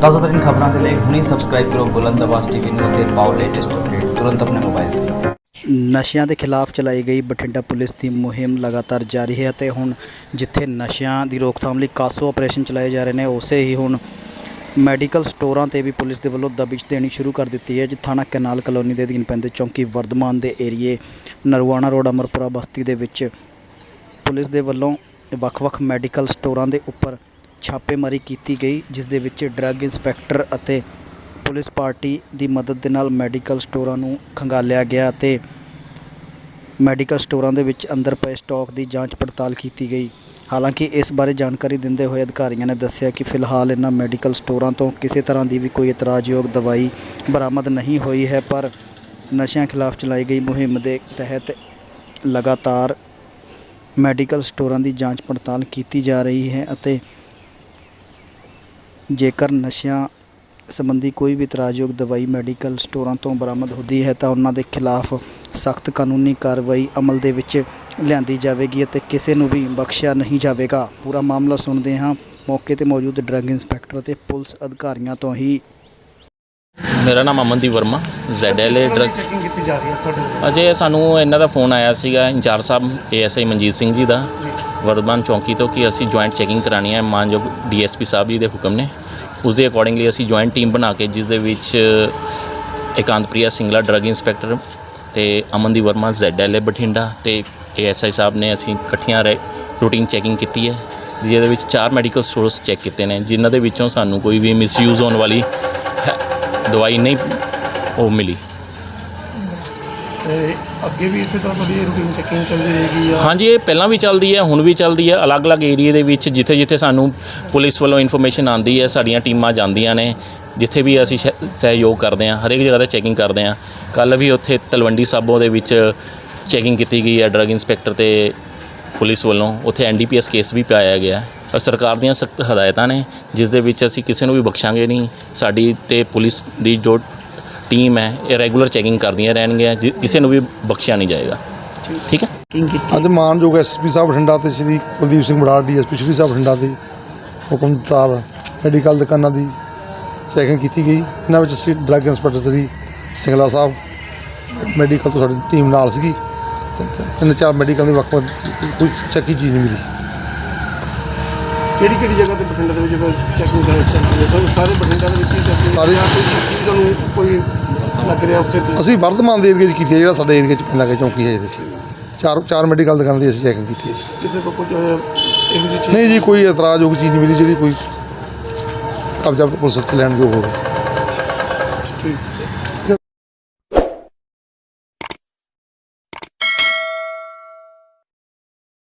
ਤਾਜ਼ਾ ਖਬਰਾਂ ਦੇ ਲਈ ਹੁਣੇ ਸਬਸਕ੍ਰਾਈਬ ਕਰੋ ਬੁਲੰਦ ਆਵਾਜ਼ ਟੀਵੀ ਨੂੰ ਅਤੇ ਪਾਓ ਲੇਟੈਸਟ ਅਪਡੇਟ ਤੁਰੰਤ ਆਪਣੇ ਮੋਬਾਈਲ ਤੇ। ਨਸ਼ਿਆਂ ਦੇ ਖਿਲਾਫ ਚਲਾਈ ਗਈ ਬਠਿੰਡਾ ਪੁਲਿਸ ਦੀ ਮੁਹਿੰਮ ਲਗਾਤਾਰ ਜਾਰੀ ਹੈ ਅਤੇ ਹੁਣ ਜਿੱਥੇ ਨਸ਼ਿਆਂ ਦੀ ਰੋਕਥਾਮ ਲਈ ਕਾਸੋ ਆਪਰੇਸ਼ਨ ਚਲਾਏ ਜਾ ਰਹੇ ਨੇ, ਉਸੇ ਹੀ ਹੁਣ ਮੈਡੀਕਲ ਸਟੋਰਾਂ ਤੇ ਵੀ ਪੁਲਿਸ ਦੇ ਵੱਲੋਂ ਦਬਿਸ਼ ਦੇਣੀ ਸ਼ੁਰੂ ਕਰ ਦਿੱਤੀ ਹੈ, ਜਿੱਥੇ ਥਾਣਾ ਕੈਨਾਲ ਕਲੋਨੀ ਦੇ ਅਧੀਨ ਪੈਂਦੇ ਚੌਂਕੀ ਵਰਧਮਾਨ ਦੇ ਏਰੀਏ ਨਰਵਾਣਾ ਰੋਡ, ਅਮਰਪੁਰਾ ਬਸਤੀ ਦੇ ਵਿੱਚ ਪੁਲਿਸ ਦੇ ਵੱਲੋਂ ਵੱਖ-ਵੱਖ ਮੈਡੀਕਲ ਸਟੋਰਾਂ ਦੇ ਉੱਪਰ ਛਾਪੇਮਾਰੀ ਕੀਤੀ ਗਈ, ਜਿਸ ਦੇ ਵਿੱਚ ਡਰੱਗ ਇੰਸਪੈਕਟਰ ਅਤੇ ਪੁਲਿਸ ਪਾਰਟੀ ਦੀ ਮਦਦ ਦੇ ਨਾਲ ਮੈਡੀਕਲ ਸਟੋਰਾਂ ਨੂੰ ਖੰਗਾਲਿਆ ਗਿਆ ਅਤੇ ਮੈਡੀਕਲ ਸਟੋਰਾਂ ਦੇ ਵਿੱਚ ਅੰਦਰ ਪਏ ਸਟਾਕ ਦੀ ਜਾਂਚ ਪੜਤਾਲ ਕੀਤੀ ਗਈ। ਹਾਲਾਂਕਿ ਇਸ ਬਾਰੇ ਜਾਣਕਾਰੀ ਦਿੰਦੇ ਹੋਏ ਅਧਿਕਾਰੀਆਂ ਨੇ ਦੱਸਿਆ ਕਿ ਫਿਲਹਾਲ ਇਹਨਾਂ ਮੈਡੀਕਲ ਸਟੋਰਾਂ ਤੋਂ ਕਿਸੇ ਤਰ੍ਹਾਂ ਦੀ ਵੀ ਕੋਈ ਇਤਰਾਜ਼ਯੋਗ ਦਵਾਈ ਬਰਾਮਦ ਨਹੀਂ ਹੋਈ ਹੈ, ਪਰ ਨਸ਼ਿਆਂ ਖਿਲਾਫ ਚਲਾਈ ਗਈ ਮੁਹਿੰਮ ਦੇ ਤਹਿਤ ਲਗਾਤਾਰ ਮੈਡੀਕਲ ਸਟੋਰਾਂ ਦੀ ਜਾਂਚ ਪੜਤਾਲ ਕੀਤੀ ਜਾ ਰਹੀ ਹੈ ਅਤੇ ਜੇਕਰ ਨਸ਼ਿਆਂ ਸੰਬੰਧੀ ਕੋਈ ਵੀ ਇਤਰਾਜ਼ਯੋਗ ਦਵਾਈ ਮੈਡੀਕਲ ਸਟੋਰਾਂ ਤੋਂ ਬਰਾਮਦ ਹੁੰਦੀ ਹੈ ਤਾਂ ਉਹਨਾਂ ਦੇ ਖਿਲਾਫ ਸਖਤ ਕਾਨੂੰਨੀ ਕਾਰਵਾਈ ਅਮਲ ਦੇ ਵਿੱਚ ਲਿਆਂਦੀ ਜਾਵੇਗੀ ਅਤੇ ਕਿਸੇ ਨੂੰ ਵੀ ਬਖਸ਼ਿਆ ਨਹੀਂ ਜਾਵੇਗਾ। ਪੂਰਾ ਮਾਮਲਾ ਸੁਣਦੇ ਹਾਂ। ਮੌਕੇ ਤੇ ਮੌਜੂਦ ਡਰੱਗ ਇੰਸਪੈਕਟਰ ਅਤੇ ਪੁਲਿਸ ਅਧਿਕਾਰੀਆਂ ਤੋਂ ਹੀ। ਮੇਰਾ ਨਾਮ Amandeep Verma ZLA drug checking ਕੀਤੀ ਜਾ ਰਹੀ ਹੈ ਤੁਹਾਡੇ ਅਜੇ ਸਾਨੂੰ ਇਹਨਾਂ ਦਾ ਫੋਨ ਆਇਆ ਸੀਗਾ ਇੰਚਾਰਜ ਸਾਹਿਬ ਏਐਸਆਈ ਮਨਜੀਤ ਸਿੰਘ ਜੀ ਦਾ। ਵਰਦਮਾਨ ਚੌਂਕੀ ਤੋਂ ਕਿ ਅਸੀਂ ਜੁਆਇੰਟ ਚੈਕਿੰਗ ਕਰਾਣੀ ਹੈ। ਮਾਨਯੋਗ ਡੀਐਸਪੀ ਸਾਹਿਬ ਜੀ ਦੇ ਹੁਕਮ ਨੇ। ਉਸ ਦੇ ਅਕੋਰਡਿੰਗਲੀ ਅਸੀਂ ਜੁਆਇੰਟ ਟੀਮ ਬਣਾ ਕੇ ਜਿਸ ਦੇ ਵਿੱਚ ਇਕਾਂਤਪ੍ਰਿਆ ਸਿੰਗਲਾ ਡਰੱਗ ਇੰਸਪੈਕਟਰ ਤੇ ਅਮਨਦੀਪ ਵਰਮਾ ZLA ਬਠਿੰਡਾ ਤੇ ਏਐਸਆਈ ਸਾਹਿਬ ਨੇ ਅਸੀਂ ਇਕੱਠੀਆਂ ਰੂਟੀਨ ਚੈਕਿੰਗ ਕੀਤੀ ਹੈ। ਜਿਹਦੇ ਵਿੱਚ ਚਾਰ ਮੈਡੀਕਲ ਸਟੋਰਸ ਚੈੱਕ ਕੀਤੇ ਨੇ, ਜਿਨ੍ਹਾਂ ਦੇ ਵਿੱਚੋਂ ਸਾਨੂੰ ਕੋਈ ਵੀ ਮਿਸਯੂਜ਼ ਹੋਣ ਵਾਲੀ, ਹੈ- ਦਵਾਈ ਨਹੀਂ, ਉਹ ਮਿਲੀ। ਤੇ ਅੱਗੇ ਵੀ ਇਸੇ ਤਰ੍ਹਾਂ ਤੁਹਾਡੀ ਰੂਟੀਨ ਚੈਕਿੰਗ ਚੱਲਦੀ ਰਹੇਗੀ ਜਾਂ ਹਾਂਜੀ, ਇਹ ਪਹਿਲਾਂ ਵੀ ਚੱਲਦੀ ਹੈ, ਹੁਣ ਵੀ ਚੱਲਦੀ ਹੈ। ਅਲੱਗ-ਅਲੱਗ ਏਰੀਏ ਦੇ ਵਿੱਚ ਜਿੱਥੇ-ਜਿੱਥੇ ਸਾਨੂੰ ਪੁਲਿਸ ਵੱਲੋਂ ਇਨਫੋਰਮੇਸ਼ਨ ਆਉਂਦੀ ਹੈ, ਸਾਡੀਆਂ ਟੀਮਾਂ ਜਾਂਦੀਆਂ ਨੇ, ਜਿੱਥੇ ਵੀ ਅਸੀਂ ਸਹਿ- ਸਹਿਯੋਗ ਕਰਦੇ ਹਾਂ, ਹਰੇਕ ਜਗ੍ਹਾ ਤੇ ਚੈਕਿੰਗ ਕਰਦੇ ਹਾਂ। ਕੱਲ ਵੀ ਉੱਥੇ ਤਲਵੰਡੀ ਸਾਬੋ ਦੇ ਵਿੱਚ ਚੈਕਿੰਗ ਕੀਤੀ ਗਈ ਹੈ ਡਰੱਗ ਇੰਸਪੈਕਟਰ ਤੇ ਪੁਲਿਸ ਵੱਲੋਂ। ਉੱਥੇ ਐਨਡੀਪੀਐਸ ਕੇਸ ਵੀ ਪਾਇਆ ਗਿਆ ਹੈ। ਔਰ ਸਰਕਾਰ ਦੀਆਂ ਸਖਤ ਹਦਾਇਤਾਂ ਨੇ, ਜਿਸ ਦੇ ਵਿੱਚ ਅਸੀਂ ਕਿਸੇ ਨੂੰ ਵੀ ਬਖਸ਼ਾਂਗੇ ਨਹੀਂ। ਸਾਡੀ ਤੇ ਪੁਲਿਸ ਦੀ ਜੋ ਟੀਮ ਹੈ ਇਹ ਰੈਗੂਲਰ ਚੈਕਿੰਗ ਕਰਦੀਆਂ ਰਹਿਣਗੀਆਂ ਜਿ- ਕਿਸੇ ਨੂੰ ਵੀ ਬਖਸ਼ਿਆ ਨਹੀਂ ਜਾਏਗਾ। ਠੀਕ ਹੈ? ਅੱਜ ਮਾਨਯੋਗ ਐਸਪੀ ਸਾਹਿਬ ਬਠਿੰਡਾ ਤੇ ਸ਼੍ਰੀ ਕੁਲਦੀਪ ਸਿੰਘ ਬਰਾੜ ਡੀਐਸਪੀ ਸ਼੍ਰੀ ਸਾਹਿਬ ਬਠਿੰਡਾ ਦੇ ਹੁਕਮ ਮੈਡੀਕਲ ਦੁਕਾਨਾਂ ਦੀ ਚੈਕਿੰਗ ਕੀਤੀ ਗਈ। ਇਹਨਾਂ ਵਿੱਚ ਸੀ drug inspector Shri Singla sahib medical ਤੋਂ ਸਾਡੀ ਟੀਮ ਨਾਲ ਸੀਗੀ। ਤੇ ਤਿੰਨ ਚਾਰ ਮੈਡੀਕਲ ਦੇ ਵੱਖ ਵੱਖ ਕੋਈ ਚੱਕੀ ਚੀਜ਼ ਨਹੀਂ ਮਿਲੀ। ਕਿਹੜੀ ਕਿਹੜੀ ਜਗ੍ਹਾ ਤੇ ਬਠਿੰਡਾ ਦੇ ਵਿੱਚ ਚੈਕਿੰਗ ਕਰ ਸਰ ਸਾਰੇ ਬਠਿੰਡਾ ਦੇ ਵਿੱਚ ਹੀ ਚੈਕਿੰਗ ਸਾਰੇ- ਚੀਜ਼ ਤੁਹਾਨੂੰ ਕੋਈ ਲੱਗ ਰਿਹਾ ਉੱਥੇ ਅਸੀਂ ਵਰਧਮਾਨ ਦੇ ਏਰੀਏ 'ਚ ਕੀਤੀ ਹੈ ਜਿਹੜਾ ਸਾਡੇ ਏਰੀਏ 'ਚ ਪੈਂਦਾ ਹੈ ਚੌਂਕੀ ਹੈ ਇਹਦੇ 'ਚ। ਚਾਰ ਚਾਰ ਮੈਡੀਕਲ ਦੁਕਾਨਾਂ ਦੀ ਅਸੀਂ ਚੈਕਿੰਗ ਕੀਤੀ ਹੈ ਜੀ। ਕਿਸੇ ਤੋਂ ਕੁਝ ਇਹੋ ਜਿਹੀ ਚੀਜ਼ ਨਹੀਂ ਜੀ ਕੋਈ ਇਤਰਾਜ਼ਯੋਗ ਚੀਜ਼ ਨਹੀਂ ਮਿਲੀ ਜਿਹੜੀ ਕੋਈ ਕਬਜ਼ਾ ਪੁਲਿਸ 'ਚ ਲੈਣ ਯੋਗ ਹੋਵੇ। ਠੀਕ।